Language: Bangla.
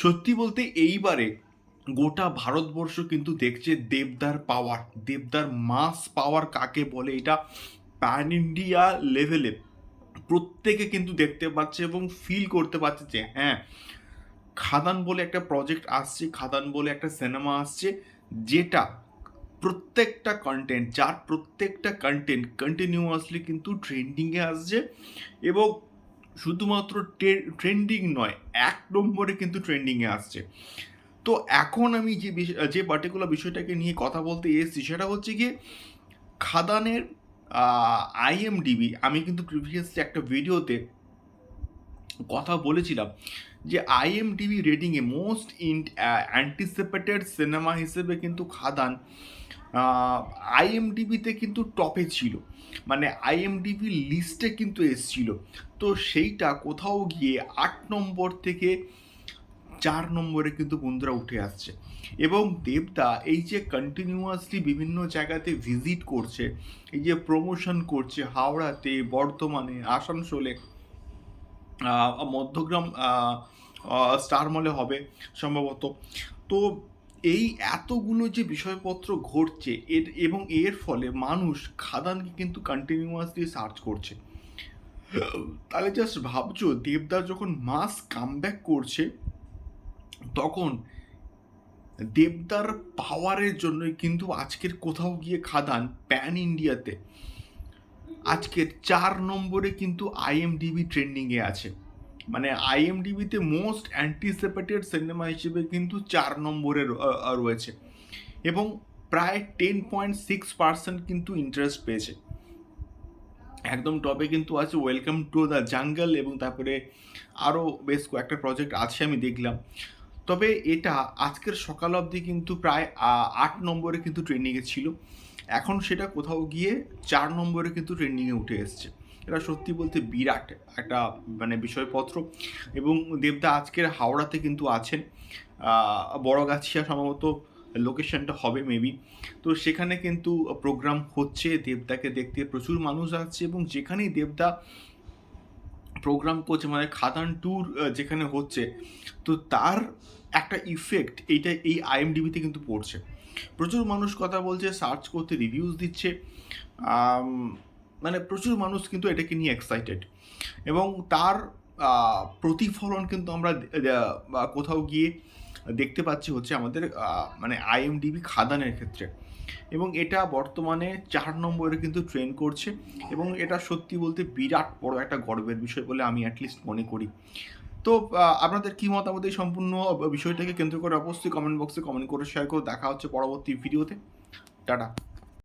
সত্যি বলতে এইবারে গোটা ভারতবর্ষ কিন্তু দেখছে দেবদার পাওয়ার দেবদার মাস পাওয়ার কাকে বলে? এটা প্যান ইন্ডিয়া লেভেলে প্রত্যেকে কিন্তু দেখতে পাচ্ছে এবং ফিল করতে পারছে যে হ্যাঁ খাদান বলে একটা প্রজেক্ট আসছে, খাদান বলে একটা সিনেমা আসছে, যেটা প্রত্যেকটা কন্টেন্ট যার প্রত্যেকটা কন্টেন্ট কন্টিনিউয়াসলি কিন্তু ট্রেন্ডিংয়ে আসছে এবং শুধুমাত্র ট্রেন্ডিং নয়, এক নম্বরে কিন্তু ট্রেন্ডিংয়ে আসছে। তো এখন আমি যে যে পার্টিকুলার বিষয়টাকে নিয়ে কথা বলতে এসেছি, সেটা হচ্ছে গিয়ে খাদানের আইএমডিবি আমি কিন্তু প্রিভিয়াসলি একটা ভিডিওতে কথা বলেছিলাম। যে আইএমডিবি রেটিংয়ে মোস্ট ইন অ্যান্টিসিপেটেড সিনেমা হিসেবে কিন্তু খাদান আইএমডিবিতে কিন্তু টপে ছিল। মানে আইএমডিবি লিস্টে কিন্তু এসছিল। তো সেইটা কোথাও গিয়ে আট নম্বর থেকে চার নম্বরে কিন্তু বন্ধুরা উঠে আসছে। এবং দেবদা এই যে কন্টিনিউয়াসলি বিভিন্ন জায়গাতে ভিজিট করছে, এই যে প্রমোশন করছে হাওড়াতে, বর্ধমানে, আসানসোলে মধ্যগ্রাম স্টার মলে হবে সম্ভবত। তো এই এতগুলো যে বিষয়পত্র ঘটছে, এর এবং এর ফলে মানুষ খাদানকে কিন্তু কন্টিনিউয়াসলি সার্চ করছে। তাহলে জাস্ট ভাবছ দেবদা যখন মাস কামব্যাক করছে, তখন দেবদার পাওয়ারের জন্যই কিন্তু আজকের কোথাও গিয়ে খাদান প্যান ইন্ডিয়াতে আজকের চার নম্বরে কিন্তু আইএমডিবি ট্রেন্ডিংয়ে আছে। মানে আইএমডিবিতে মোস্ট অ্যান্টিসিপেটেড সিনেমা হিসেবে কিন্তু চার নম্বরে রয়েছে। এবং প্রায় টেন পয়েন্ট সিক্স পার্সেন্ট কিন্তু ইন্টারেস্ট পেয়েছে। একদম টপে কিন্তু আছে ওয়েলকাম টু দ্য জাঙ্গল এবং তারপরে আরও বেশ কয়েকটা প্রজেক্ট আছে আমি দেখলাম। তবে এটা আজকের সকাল অবধি কিন্তু প্রায় আট নম্বরে কিন্তু ট্রেন্ডিংয়ে ছিল। এখন সেটা কোথাও গিয়ে চার নম্বরে কিন্তু ট্রেন্ডিংয়ে উঠে এসছে। এটা সত্যি বলতে বিরাট একটা মানে বিষয়পত্র। এবং দেবদা আজকের হাওড়াতে কিন্তু আছেন। বড়গাছিয়া সম্ভবত লোকেশনটা হবে মেবি তো সেখানে কিন্তু প্রোগ্রাম হচ্ছে, দেবদাকে দেখতে প্রচুর মানুষ আসছে এবং যেখানেই দেবদা প্রোগ্রাম করছে মানে খাদান ট্যুর যেখানে হচ্ছে, তো তার একটা ইফেক্ট এইটা এই আইএমডিবিতে কিন্তু পড়ছে। প্রচুর মানুষ কথা বলছে সার্চ করতে রিভিউজ দিচ্ছে। মানে প্রচুর মানুষ কিন্তু এটাকে নিয়ে এক্সাইটেড এবং তার প্রতিফলন কিন্তু আমরা কোথাও গিয়ে দেখতে পাচ্ছি হচ্ছে আমাদের মানে আইএমডিবি খাদানের ক্ষেত্রে। এবং এটা বর্তমানে চার নম্বরে কিন্তু ট্রেন করছে। এবং এটা সত্যি বলতে বিরাট বড় একটা গর্বের বিষয় বলে আমি অ্যাটলিস্ট মনে করি। তো আপনাদের কী মতামত এই সম্পূর্ণ বিষয়টাকে কেন্দ্র করে অবশ্যই কমেন্ট বক্সে কমেন্ট করে শেয়ার করে। দেখা হচ্ছে পরবর্তী ভিডিওতে টাটা।